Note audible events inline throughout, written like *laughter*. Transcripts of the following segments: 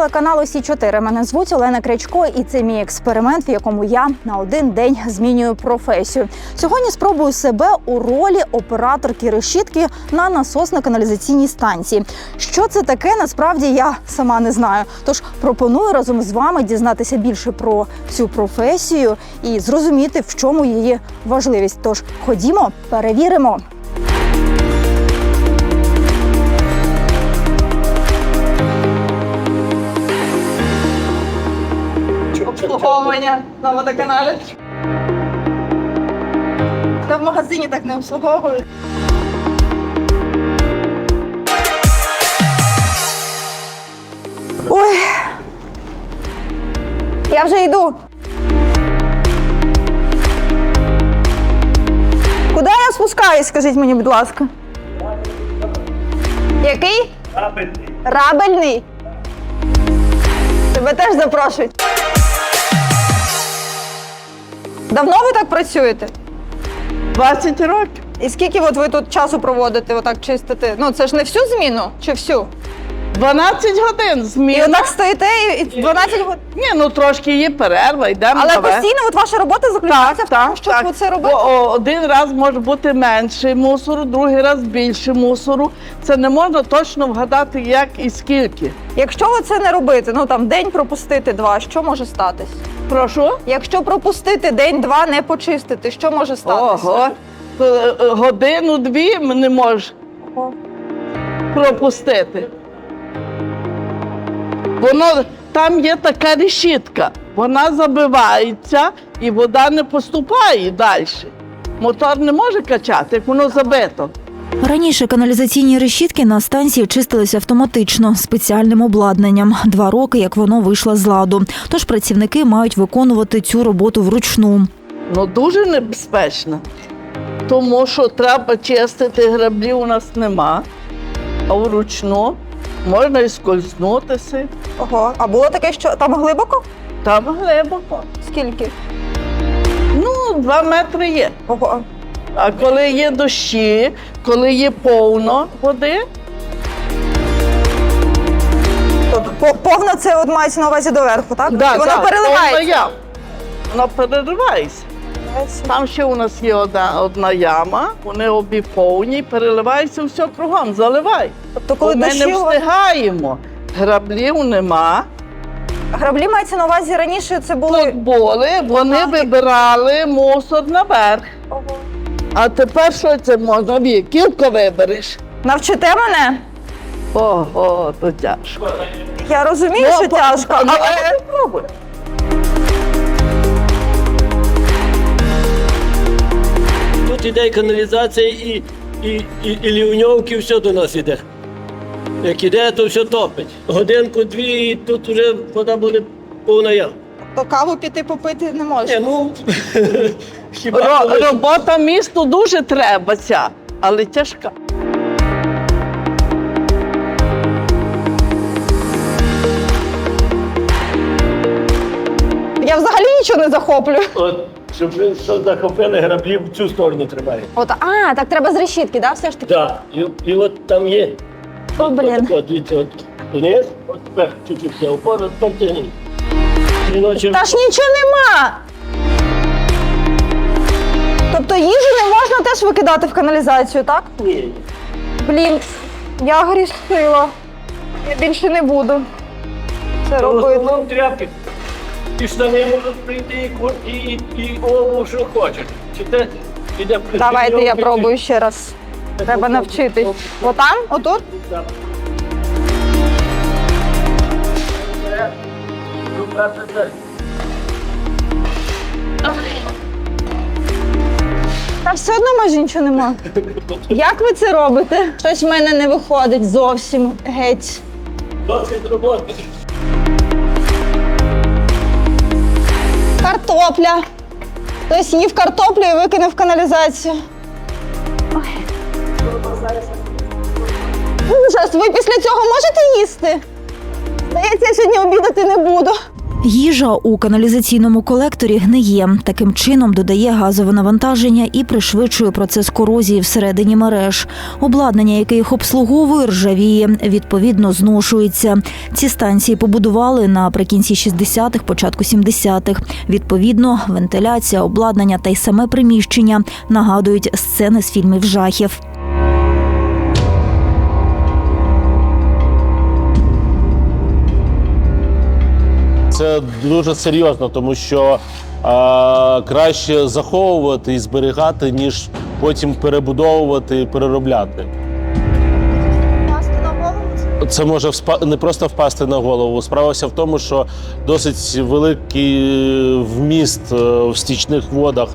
телеканалу Сі 4 Мене звуть Олена Крячко, і це мій експеримент, в якому я на один день змінюю професію. Сьогодні спробую себе у ролі операторки решітки на насосно-каналізаційній станції. Що це таке, насправді я сама не знаю. Тож пропоную разом з вами дізнатися більше про цю професію і зрозуміти, в чому її важливість. Тож ходімо, перевіримо. Обслуговування на водоканалі. Та в магазині так не обслуговують. Ой. Я вже йду. Куди я спускаюсь, скажіть мені, будь ласка. Який? Рабельний. Тебе теж запрошують. Давно ви так працюєте? 20 років. І скільки от ви тут часу проводите, отак чистите? Ну це ж не всю зміну чи всю? 12 годин І зміна. отак стоїте і і 12 годин. Ні, ну трошки є перерва, йдемо Але наверх. постійно от ваша робота заключається в тому, щоб так. оце робити. Бо, о, один раз може бути менше мусору, другий раз більше мусору. Це не можна точно вгадати, як і скільки. Якщо ви це не робити, ну там день пропустити два, що може статись? Прошу? Якщо пропустити день-два, не почистити, що може статись? Ого. То, е, е, Годину-дві не можеш Ого. пропустити. Воно там є така решітка, вона забивається і вода не поступає далі. Мотор не може качати, як воно забито. Раніше каналізаційні решітки на станції чистилися автоматично спеціальним обладнанням. Два роки, як воно вийшло з ладу. Тож працівники мають виконувати цю роботу вручну. Ну дуже небезпечно, тому що треба чистити граблі у нас нема, а вручну можна і скользнутися. Ого. А було таке, що там глибоко? Там глибоко. Скільки? Ну, два метри є. Ого. А коли є дощі, коли є повно води, Тобто повно це от мається на увазі доверху, так? да, воно так, переливається. повна яма. Воно переривається. Там ще у нас є одна, одна яма, вони обі повні, переливається все кругом, заливай. Тобто, коли ми не встигаємо. Граблів нема. граблі мається на увазі раніше це були. Тут були, вони вибирали мусор наверх. Ого. А тепер що це можна? Віківку вибереш. Навчите мене? Ого, то тяжко. Я розумію, що тяжко, ну, але попробуй. Тут іде і каналізація і, і, і, і лівньовки, все до нас іде. Як іде, то все топить. Годинку-дві, і тут вже вода буде повна яма. то каву піти попити не можна. Ні, ну, *laughs* хіба Ро- коли- робота місту дуже треба ця, але тяжка. Я взагалі нічого не захоплюю. От, щоб ви захопили граблі в цю сторону тримає. От, а, так треба з решітки, да, все ж таки? Так, і, і от там є. О, блін. От, от, дивіться, от вниз, от тепер чуть-чуть все опора, тягніть. Жіночі Та ж нічого нема. Тобто їжу не можна теж викидати в каналізацію, так? Ні. Блін, я грішила. Я більше не буду це В робити. основному тряпки. І штани можуть прийти, і, кур- і, і, і обув, що хочеш. Чи те іде Давайте я пробую ще раз. Треба навчитись. Отам? Отут? Так. Та все одно майже нічого нема. Як ви це робите? Щось в мене не виходить зовсім геть. Досить роботи. Картопля. Хтось їв картоплю і викинув каналізацію. Ой. Ужас, ви після цього можете їсти? Здається, я сьогодні обідати не буду. Їжа у каналізаційному колекторі гниє. Таким чином додає газове навантаження і пришвидшує процес корозії всередині мереж. Обладнання, яке їх обслуговує, ржавіє, відповідно зношується. Ці станції побудували наприкінці 60-х, початку 70-х. Відповідно, вентиляція, обладнання та й саме приміщення нагадують сцени з фільмів жахів. Це дуже серйозно, тому що а, краще заховувати і зберігати, ніж потім перебудовувати і переробляти. Це може не просто впасти на голову. Справа вся в тому, що досить великий вміст е, в стічних водах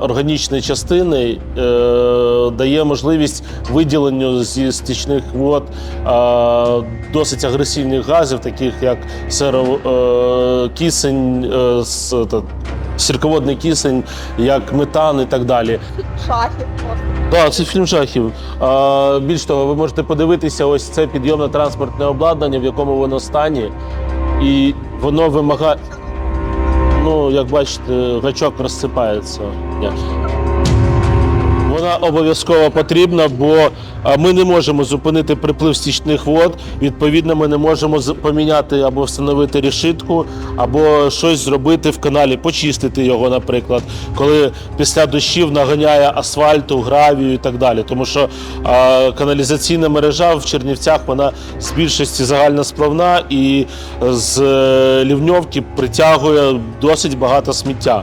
органічної частини е, дає можливість виділенню зі стічних вод досить агресивних газів, таких як серо, сірководний кисень, як метан і так далі. Шахів Так, це фільм жахів. А, більш того, ви можете подивитися, ось це підйомне транспортне обладнання, в якому воно стані, і воно вимагає. Ну, як бачите, гачок розсипається. Вона обов'язково потрібна, бо ми не можемо зупинити приплив стічних вод. Відповідно, ми не можемо поміняти або встановити решітку, або щось зробити в каналі, почистити його, наприклад, коли після дощів наганяє асфальту, гравію і так далі. Тому що каналізаційна мережа в Чернівцях вона з більшості загальна сплавна і з е, лівньовки притягує досить багато сміття.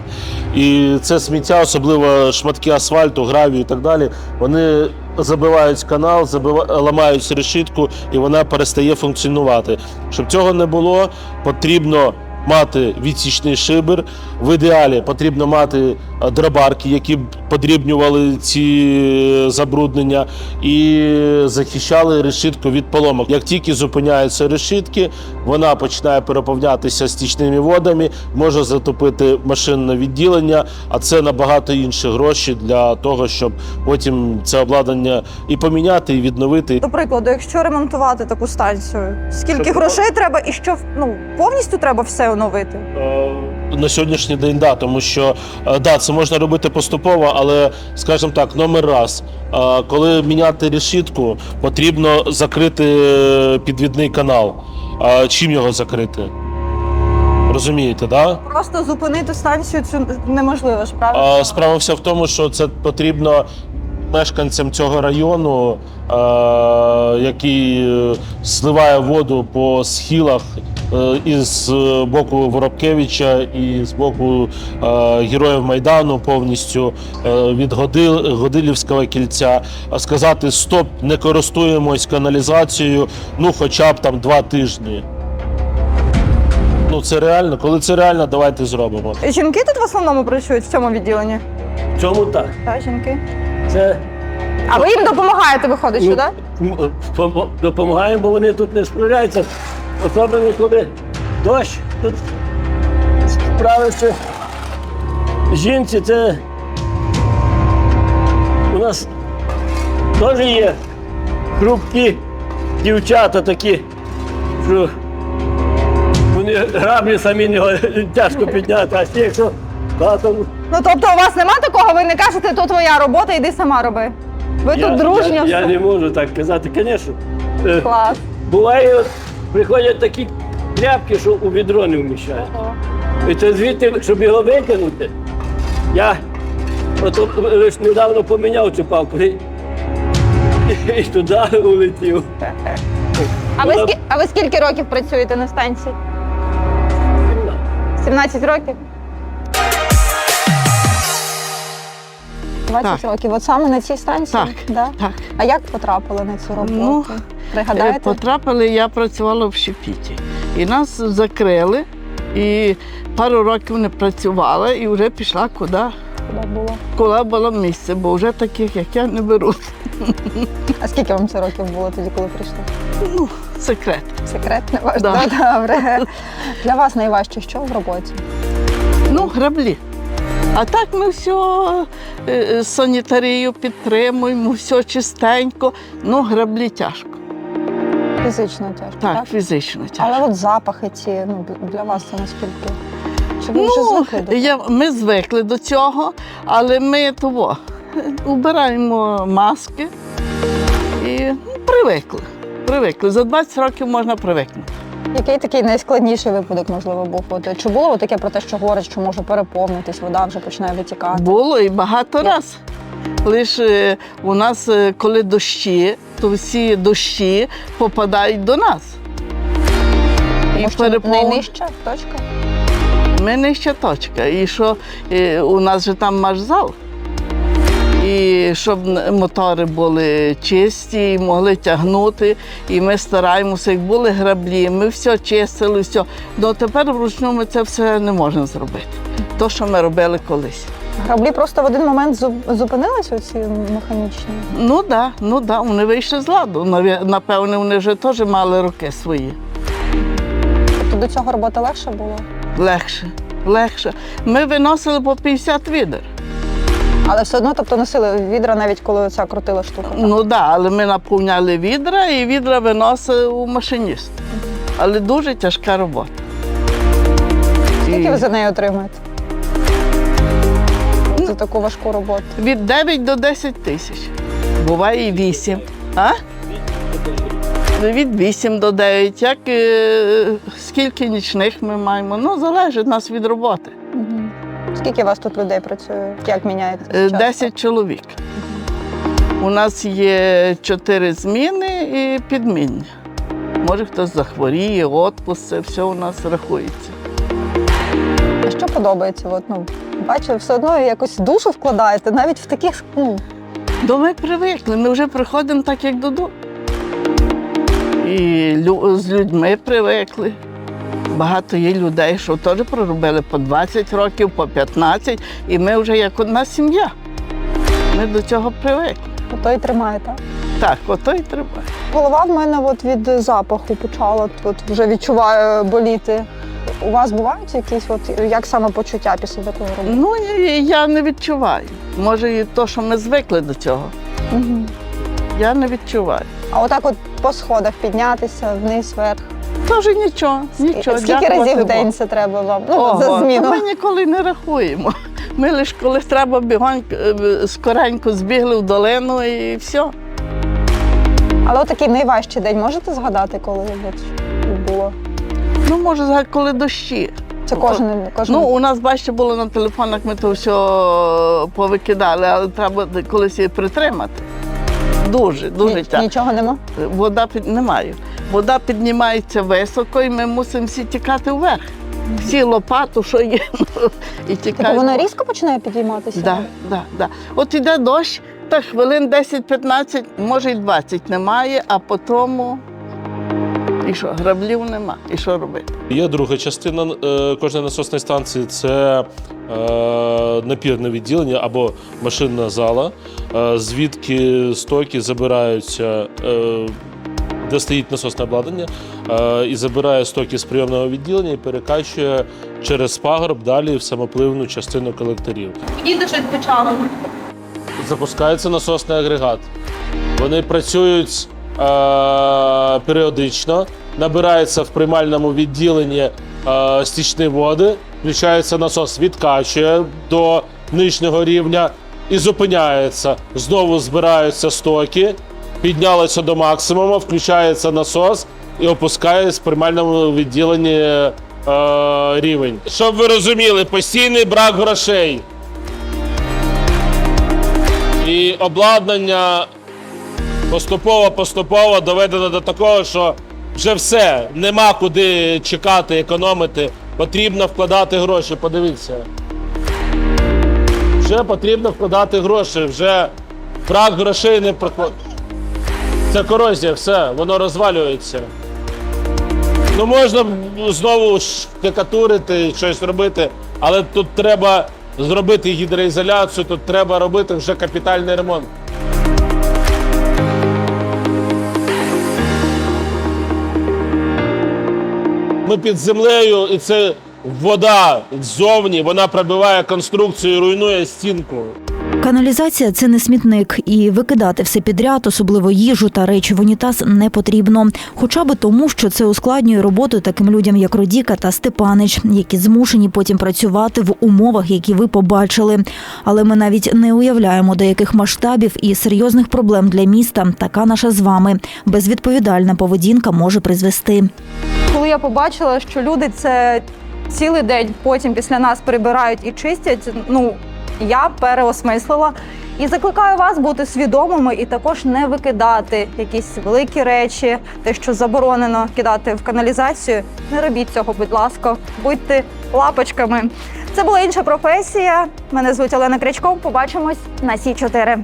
І це сміття, особливо шматки асфальту, гравію так далі, вони забивають канал, забивають, ламають решітку, і вона перестає функціонувати. Щоб цього не було, потрібно мати відсічний шибер. В ідеалі потрібно мати е, дробарки, які б подрібнювали ці забруднення і захищали решітку від поломок. Як тільки зупиняються решітки, вона починає переповнятися стічними водами, може затопити машинне відділення, а це набагато інші гроші для того, щоб потім це обладнання і поміняти, і відновити. До прикладу, якщо ремонтувати таку станцію, скільки Щоб- грошей треба і що ну повністю треба все оновити? Е, На сьогоднішній день да, тому що е, да, це можна робити поступово, але скажімо так, номер раз, е, коли міняти решітку, потрібно закрити підвідний канал. А чим його закрити? Розумієте, да? Просто зупинити станцію цю неможливо ж, правда? Справа вся в тому, що це потрібно мешканцям цього району, який зливає воду по схилах е, із боку Воробкевича і з боку е, героїв Майдану повністю е, від Годилівського кільця, сказати стоп, не користуємось каналізацією, ну хоча б там два тижні. Ну це реально. Коли це реально, давайте зробимо. Жінки тут в основному працюють в цьому відділенні? В чому так? Так, жінки. Це А ви їм допомагаєте, виходить, що ну, так? м- допомагаємо, бо вони тут не справляються. Особливо, коли дощ, тут справиться жінці, це у нас теж є хрупкі дівчата такі, що вони граблі самі не тяжко підняти, а ті, якщо багато Ну тобто у вас нема такого, ви не кажете, то твоя робота, йди сама роби. Ви я, тут дружньо. я, я не можу так казати, звісно. Е, Клас. Буває, приходять такі тряпки, що у відро не вміщають. І це звідти, щоб його викинути, я ото лише недавно поміняв цю палку і, і туди улетів. А ви, скі... а ви скільки років працюєте на станції? 17 років? 20 Так. років. От саме на цій станції? Так, Да? так. А як потрапили на цю роботу? Ну, Пригадаєте? Потрапили, я працювала в Шепіті. І нас закрили, і пару років не працювала, і вже пішла куди, Куди було? місце, бо вже таких, як я, не беруть. А скільки вам це років було тоді, коли прийшли? Ну, секрет. Секрет не ваш? Да. Добре. Для вас найважче що в роботі? Ну, граблі. А так ми все е, санітарію підтримуємо, все чистенько. Ну, граблі тяжко. Фізично тяжко. Так, Так, фізично тяжко. Але от запахи ці ну для вас це наскільки? Чи ви вже Ну, звикли до я, ми звикли до цього, але ми того убираємо маски і ну, привикли. Привикли. За 20 років можна привикнути. Який такий найскладніший випадок, можливо, був? От, чи було таке про те, що говорять, що може переповнитись, вода вже починає витікати? Було і багато раз. Лише у нас, е, коли дощі, то всі дощі попадають до нас. Тому що перепов- найнижча точка? Ми нижча точка. І що е, у нас же там маршзал. І щоб мотори були чисті і могли тягнути. І ми стараємося, як були граблі, ми все чистили, все. Ну тепер вручну ми це все не можемо зробити. То, що ми робили колись. Граблі просто в один момент зуп- зупинились оці механічні. Ну так, да, ну да, вони вийшли з ладу. Напевне, вони вже теж мали руки свої. Тобто до цього роботи легше було. Легше, легше. Ми виносили по 50 відер. Але все одно, тобто носили відра, навіть коли ця крутила штука. так? Ну так, да, але ми наповняли відра і відра виносив у машиніст. Але дуже тяжка робота. Скільки ви за неї отримаєте? За таку важку роботу. Від 9 до 10 тисяч. Буває і 8. А? Від 8 до 9. Як, е, скільки нічних ми маємо? Ну, залежить нас від роботи. Скільки у вас тут людей працює? Як міняється? Е? 10 чоловік. У нас є 4 зміни і підміння. Може, хтось захворіє, отпуск, це все у нас рахується. А що подобається? От, ну, бачу, все одно якось душу вкладаєте, навіть в таких, ну, До ми привикли, ми вже приходимо так, як додому. І лю- з людьми привикли. Багато є людей, що теж проробили по 20 років, по 15, і ми вже як одна сім'я. Ми до цього привикли. ото й тримаєте. Так, ото й треба. Голова в мене от від запаху почала от вже відчуваю боліти. У вас бувають якісь, от як саме почуття після такої роботи? Ну, я не відчуваю. Може, і то, що ми звикли до цього. Мгм. Я не відчуваю. А отак от по сходах піднятися вниз вверх. Тож нічого, нічого. Скільки разів в день це треба вам? Ну, Ого, за зміну. Ми ніколи не рахуємо. Ми лише коли треба бігонько, е, скоренько збігли в долину і все. Але отакий найважчий день можете згадати, коли було? Ну, може, за- коли дощі. Це кожен, кожен Ну, у нас, бачите, було на телефонах, ми то все повикидали, але треба колись її притримати. Дуже, дуже Ні- тяжко. нічого нема. Вода під немає. Вода піднімається високо, і ми мусимо всі тікати вверх. Всі лопату, що є, *laughs* і Тобто тікаємо. вона різко починає підійматися? Да, да, да. От іде дощ, та хвилин 10-15, може й 20 немає, а потім і що, граблів нема. І що робити? Є друга частина е, кожної насосної станції це е, напірне відділення або машинна зала, е, звідки стоки забираються, е, де стоїть насосне обладнання, е, і забирає стоки з прийомного відділення і перекачує через пагорб далі в самопливну частину колекторів. Їде щось почало. Запускається насосний агрегат. Вони працюють е, періодично, набираються в приймальному відділенні е, стічні води, включається насос, відкачує до нижнього рівня і зупиняється. Знову збираються стоки, піднялися до максимуму, включається насос і опускає з приймальному відділенні е, рівень. Щоб ви розуміли, постійний брак грошей. І обладнання поступово-поступово доведено до такого, що вже все, нема куди чекати, економити. Потрібно вкладати гроші. Подивіться. Вже потрібно вкладати гроші, вже брак грошей не проходить. Це корозія, все, воно розвалюється. Ну можна знову штукатурити, щось робити, але тут треба зробити гідроізоляцію, тут треба робити вже капітальний ремонт. Ми під землею, і це вода ззовні, вона пробиває конструкцію, і руйнує стінку. Каналізація це не смітник, і викидати все підряд, особливо їжу та речі в унітаз, не потрібно. Хоча би тому, що це ускладнює роботу таким людям, як Родіка та Степанич, які змушені потім працювати в умовах, які ви побачили. Але ми навіть не уявляємо, до яких масштабів і серйозних проблем для міста така наша з вами безвідповідальна поведінка може призвести. Коли я побачила, що люди це цілий день потім після нас прибирають і чистять, ну я переосмислила. І закликаю вас бути свідомими і також не викидати якісь великі речі, те, що заборонено кидати в каналізацію. Не робіть цього, будь ласка, будьте лапочками. Це була інша професія. Мене звуть Олена Крячков. Побачимось на Сі 4